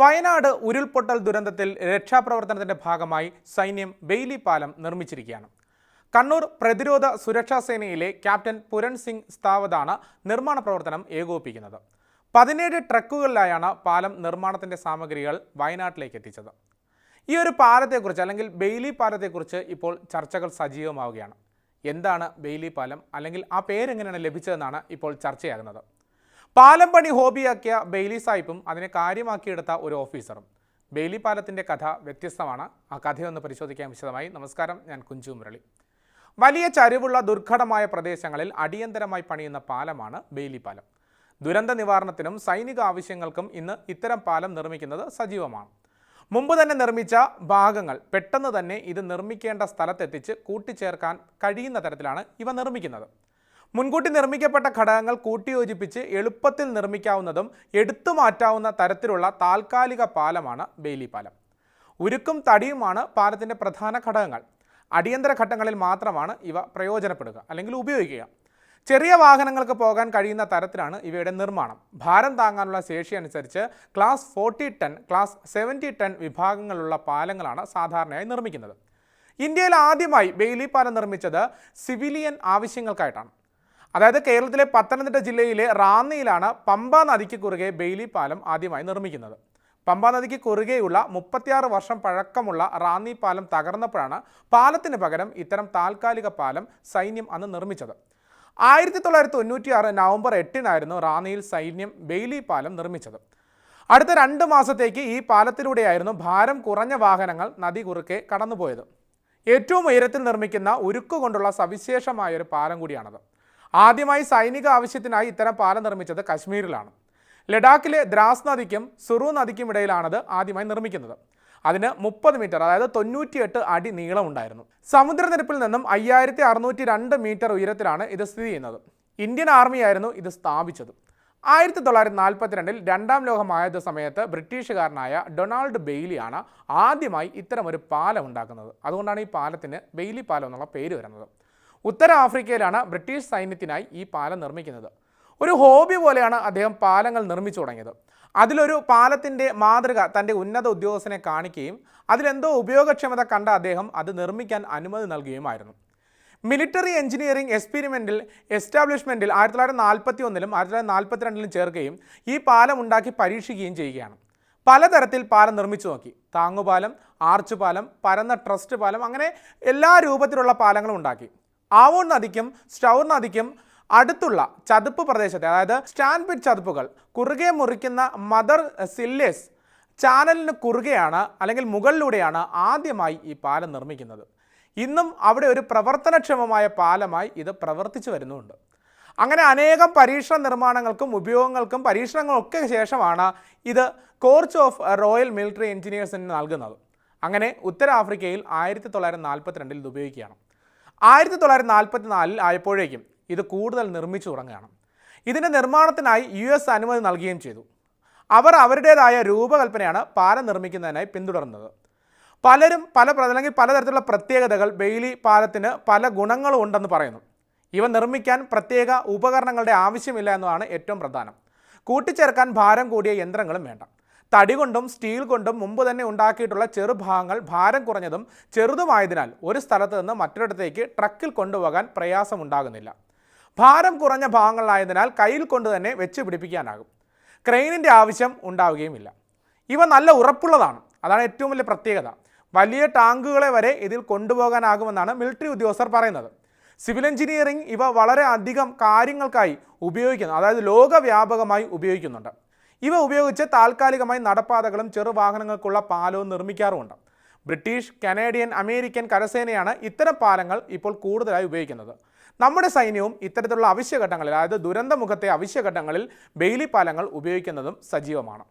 വയനാട് ഉരുൾപൊട്ടൽ ദുരന്തത്തിൽ രക്ഷാപ്രവർത്തനത്തിന്റെ ഭാഗമായി സൈന്യം ബെയ്ലി പാലം നിർമ്മിച്ചിരിക്കുകയാണ്. കണ്ണൂർ പ്രതിരോധ സുരക്ഷാ സേനയിലെ ക്യാപ്റ്റൻ പുരൺ സിംഗ് സ്ഥാവതാണ് നിർമ്മാണ പ്രവർത്തനം ഏകോപിപ്പിക്കുന്നത്. പതിനേഴ് ട്രക്കുകളിലായാണ് പാലം നിർമ്മാണത്തിന്റെ സാമഗ്രികൾ വയനാട്ടിലേക്ക് എത്തിച്ചത്. ഈ ഒരു പാലത്തെക്കുറിച്ച് അല്ലെങ്കിൽ ബെയ്ലി പാലത്തെക്കുറിച്ച് ഇപ്പോൾ ചർച്ചകൾ സജീവമാവുകയാണ്. എന്താണ് ബെയ്ലി പാലം അല്ലെങ്കിൽ ആ പേരെങ്ങനെയാണ് ലഭിച്ചതെന്നാണ് ഇപ്പോൾ ചർച്ചയാകുന്നത്. പാലം പണി ഹോബിയാക്കിയ ബെയ്ലി സാഹിബും അതിനെ കാര്യമാക്കിയെടുത്ത ഒരു ഓഫീസറും. ബെയ്ലി പാലത്തിന്റെ കഥ വ്യത്യസ്തമാണ്. ആ കഥയൊന്ന് പരിശോധിക്കാൻ വിശദമായി. നമസ്കാരം. ഞാൻ കുഞ്ചു മുരളി. വലിയ ചരിവുള്ള ദുർഘടമായ പ്രദേശങ്ങളിൽ അടിയന്തരമായി പണിയുന്ന പാലമാണ് ബെയ്ലി പാലം. ദുരന്ത നിവാരണത്തിനും സൈനിക ആവശ്യങ്ങൾക്കും ഇന്ന് ഇത്തരം പാലം നിർമ്മിക്കുന്നത് സജീവമാണ്. മുമ്പ് തന്നെ നിർമ്മിച്ച ഭാഗങ്ങൾ പെട്ടെന്ന് തന്നെ ഇത് നിർമ്മിക്കേണ്ട സ്ഥലത്തെത്തിച്ച് കൂട്ടിച്ചേർക്കാൻ കഴിയുന്ന തരത്തിലാണ് ഇവ നിർമ്മിക്കുന്നത്. മുൻകൂട്ടി നിർമ്മിക്കപ്പെട്ട ഘടകങ്ങൾ കൂട്ടിയോജിപ്പിച്ച് എളുപ്പത്തിൽ നിർമ്മിക്കാവുന്നതും എടുത്തു മാറ്റാവുന്ന തരത്തിലുള്ള താൽക്കാലിക പാലമാണ് ബെയ്ലി പാലം. ഉരുക്കും തടിയുമാണ് പാലത്തിന്റെ പ്രധാന ഘടകങ്ങൾ. അടിയന്തര ഘട്ടങ്ങളിൽ മാത്രമാണ് ഇവ പ്രയോജനപ്പെടുക അല്ലെങ്കിൽ ഉപയോഗിക്കുക. ചെറിയ വാഹനങ്ങൾക്ക് പോകാൻ കഴിയുന്ന തരത്തിലാണ് ഇവയുടെ നിർമ്മാണം. ഭാരം താങ്ങാനുള്ള ശേഷി അനുസരിച്ച് class forty ton class seventy ton വിഭാഗങ്ങളുള്ള പാലങ്ങളാണ് സാധാരണയായി നിർമ്മിക്കുന്നത്. ഇന്ത്യയിൽ ആദ്യമായി ബെയിലി പാലം നിർമ്മിച്ചത് സിവിലിയൻ ആവശ്യങ്ങൾക്കായിട്ടാണ്. അതായത് കേരളത്തിലെ പത്തനംതിട്ട ജില്ലയിലെ റാന്നിയിലാണ് പമ്പ നദിക്ക് കുറുകെ ബെയിലി പാലം ആദ്യമായി നിർമ്മിക്കുന്നത്. പമ്പ നദിക്ക് കുറുകെയുള്ള മുപ്പത്തിയാറ് വർഷം പഴക്കമുള്ള റാന്നി പാലം തകർന്നപ്പോഴാണ് പാലത്തിന് പകരം ഇത്തരം താൽക്കാലിക പാലം സൈന്യം അന്ന് നിർമ്മിച്ചത്. ആയിരത്തി തൊള്ളായിരത്തി തൊണ്ണൂറ്റിയാറ് നവംബർ എട്ടിനായിരുന്നു റാന്നിയിൽ സൈന്യം ബെയിലി പാലം നിർമ്മിച്ചത്. അടുത്ത രണ്ട് മാസത്തേക്ക് ഈ പാലത്തിലൂടെയായിരുന്നു ഭാരം കുറഞ്ഞ വാഹനങ്ങൾ നദി കുറുക്കെ കടന്നുപോയത്. ഏറ്റവും ഉയരത്തിൽ നിർമ്മിക്കുന്ന ഉരുക്കുകൊണ്ടുള്ള സവിശേഷമായ ഒരു പാലം കൂടിയാണത്. ആദ്യമായി സൈനിക ആവശ്യത്തിനായി ഇത്തരം പാലം നിർമ്മിച്ചത് കശ്മീരിലാണ്. ലഡാക്കിലെ ദ്രാസ് നദിക്കും സുറു നദിക്കും ഇടയിലാണത് ആദ്യമായി നിർമ്മിക്കുന്നത്. അതിന് മുപ്പത് മീറ്റർ അതായത് തൊണ്ണൂറ്റിയെട്ട് അടി നീളമുണ്ടായിരുന്നു സമുദ്രനിരപ്പിൽ നിന്നും അയ്യായിരത്തി അറുന്നൂറ്റി രണ്ട് മീറ്റർ ഉയരത്തിലാണ് ഇത് സ്ഥിതി ചെയ്യുന്നത്. ഇന്ത്യൻ ആർമിയായിരുന്നു ഇത് സ്ഥാപിച്ചത്. ആയിരത്തി തൊള്ളായിരത്തി നാൽപ്പത്തിരണ്ടിൽ രണ്ടാം ലോകമായത് സമയത്ത് ബ്രിട്ടീഷുകാരനായ ഡൊണാൾഡ് ബെയ്ലിയാണ് ആദ്യമായി ഇത്തരമൊരു പാലം ഉണ്ടാക്കുന്നത്. അതുകൊണ്ടാണ് ഈ പാലത്തിന് ബെയ്ലി പാലം എന്നുള്ള പേര് വരുന്നത്. ഉത്തര ആഫ്രിക്കയിലാണ് ബ്രിട്ടീഷ് സൈന്യത്തിനായി ഈ പാലം നിർമ്മിക്കുന്നത്. ഒരു ഹോബി പോലെയാണ് അദ്ദേഹം പാലങ്ങൾ നിർമ്മിച്ചു തുടങ്ങിയത്. അതിലൊരു പാലത്തിന്റെ മാതൃക തന്റെ ഉന്നത ഉദ്യോഗസ്ഥനെ കാണിക്കുകയും അതിലെന്തോ ഉപയോഗക്ഷമത കണ്ട അദ്ദേഹം അത് നിർമ്മിക്കാൻ അനുമതി നൽകുകയുമായിരുന്നു. മിലിറ്ററി എഞ്ചിനീയറിംഗ് എക്സ്പെരിമെന്റിൽ എസ്റ്റാബ്ലിഷ്മെന്റിൽ ആയിരത്തി തൊള്ളായിരത്തി നാൽപ്പത്തി ഒന്നിലും ആയിരത്തി തൊള്ളായിരത്തി നാൽപ്പത്തി രണ്ടിലും ചേർക്കുകയും ഈ പാലം ഉണ്ടാക്കി പരീക്ഷിക്കുകയും ചെയ്യുകയാണ്. പലതരത്തിൽ പാലം നിർമ്മിച്ചു നോക്കി. താങ്ങുപാലം ആർച്ച് പാലം പരന്ന ട്രസ്റ്റ് പാലം അങ്ങനെ എല്ലാ രൂപത്തിലുള്ള പാലങ്ങളും ഉണ്ടാക്കി. ആവൂൺ നദിക്കും സ്റ്റൗർ നദിക്കും അടുത്തുള്ള ചതുപ്പ് പ്രദേശത്തെ അതായത് സ്റ്റാൻപിറ്റ് ചതുപ്പുകൾ കുറുകെ മുറിക്കുന്ന മദർ സില്ലേസ് ചാനലിന് കുറുകെയാണ് അല്ലെങ്കിൽ മുകളിലൂടെയാണ് ആദ്യമായി ഈ പാലം നിർമ്മിക്കുന്നത്. ഇന്നും അവിടെ ഒരു പ്രവർത്തനക്ഷമമായ പാലമായി ഇത് പ്രവർത്തിച്ചു വരുന്നുണ്ട്. അങ്ങനെ അനേകം പരീക്ഷണ നിർമ്മാണങ്ങൾക്കും ഉപയോഗങ്ങൾക്കും പരീക്ഷണങ്ങൾക്കൊക്കെ ശേഷമാണ് ഇത് കോർച്ച് ഓഫ് റോയൽ മിലിറ്ററി എഞ്ചിനീയേഴ്സിന് നൽകുന്നത്. അങ്ങനെ ഉത്തരാഫ്രിക്കയിൽ ആയിരത്തി തൊള്ളായിരത്തി നാൽപ്പത്തിരണ്ടിൽ ഇത് ഉപയോഗിക്കുകയാണ്. ആയിരത്തി തൊള്ളായിരത്തി നാൽപ്പത്തി നാലിൽ ആയപ്പോഴേക്കും ഇത് കൂടുതൽ നിർമ്മിച്ചു തുടങ്ങുകയാണ്. ഇതിന്റെ നിർമ്മാണത്തിനായി യു എസ് അനുമതി നൽകുകയും ചെയ്തു. അവർ അവരുടേതായ രൂപകൽപ്പനയാണ് പാലം നിർമ്മിക്കുന്നതിനായി പിന്തുടർന്നത്. പലരും പല അല്ലെങ്കിൽ പലതരത്തിലുള്ള പ്രത്യേകതകൾ ബെയിലി പാലത്തിന് പല ഗുണങ്ങളും ഉണ്ടെന്ന് പറയുന്നു. ഇവ നിർമ്മിക്കാൻ പ്രത്യേക ഉപകരണങ്ങളുടെ ആവശ്യമില്ല എന്നതാണ് ഏറ്റവും പ്രധാനം. കൂട്ടിച്ചേർക്കാൻ ഭാരം കൂടിയ യന്ത്രങ്ങളും വേണ്ട. തടി കൊണ്ടും സ്റ്റീൽ കൊണ്ടും മുമ്പ് തന്നെ ഉണ്ടാക്കിയിട്ടുള്ള ചെറുഭാഗങ്ങൾ ഭാരം കുറഞ്ഞതും ചെറുതുമായതിനാൽ ഒരു സ്ഥലത്ത് നിന്ന് മറ്റൊരിടത്തേക്ക് ട്രക്കിൽ കൊണ്ടുപോകാൻ പ്രയാസമുണ്ടാകുന്നില്ല. ഭാരം കുറഞ്ഞ ഭാഗങ്ങളായതിനാൽ കയ്യിൽ കൊണ്ട് തന്നെ വെച്ച് പിടിപ്പിക്കാനാകും. ക്രെയിനിന്റെ ആവശ്യം ഉണ്ടാവുകയുമില്ല. ഇവ നല്ല ഉറപ്പുള്ളതാണ്. അതാണ് ഏറ്റവും വലിയ പ്രത്യേകത. വലിയ ടാങ്കുകളെ വരെ ഇതിൽ കൊണ്ടുപോകാനാകുമെന്നാണ് മിലിറ്ററി ഉദ്യോഗസ്ഥർ പറയുന്നത്. സിവിൽ എഞ്ചിനീയറിംഗ് ഇവ വളരെ അധികം കാര്യങ്ങൾക്കായി ഉപയോഗിക്കുന്നു. അതായത് ലോകവ്യാപകമായി ഉപയോഗിക്കുന്നുണ്ട്. ഇവ ഉപയോഗിച്ച് താൽക്കാലികമായി നടപ്പാതകളും ചെറുവാഹനങ്ങൾക്കുള്ള പാലവും നിർമ്മിക്കാറുമുണ്ട്. ബ്രിട്ടീഷ് കനേഡിയൻ അമേരിക്കൻ കരസേനയാണ് ഇത്തരം പാലങ്ങൾ ഇപ്പോൾ കൂടുതലായി ഉപയോഗിക്കുന്നത്. നമ്മുടെ സൈന്യവും ഇത്തരത്തിലുള്ള അവശ്യഘട്ടങ്ങളിൽ അതായത് ദുരന്തമുഖത്തെ അവശ്യഘട്ടങ്ങളിൽ ബെയിലി പാലങ്ങൾ ഉപയോഗിക്കുന്നതും സജീവമാണ്.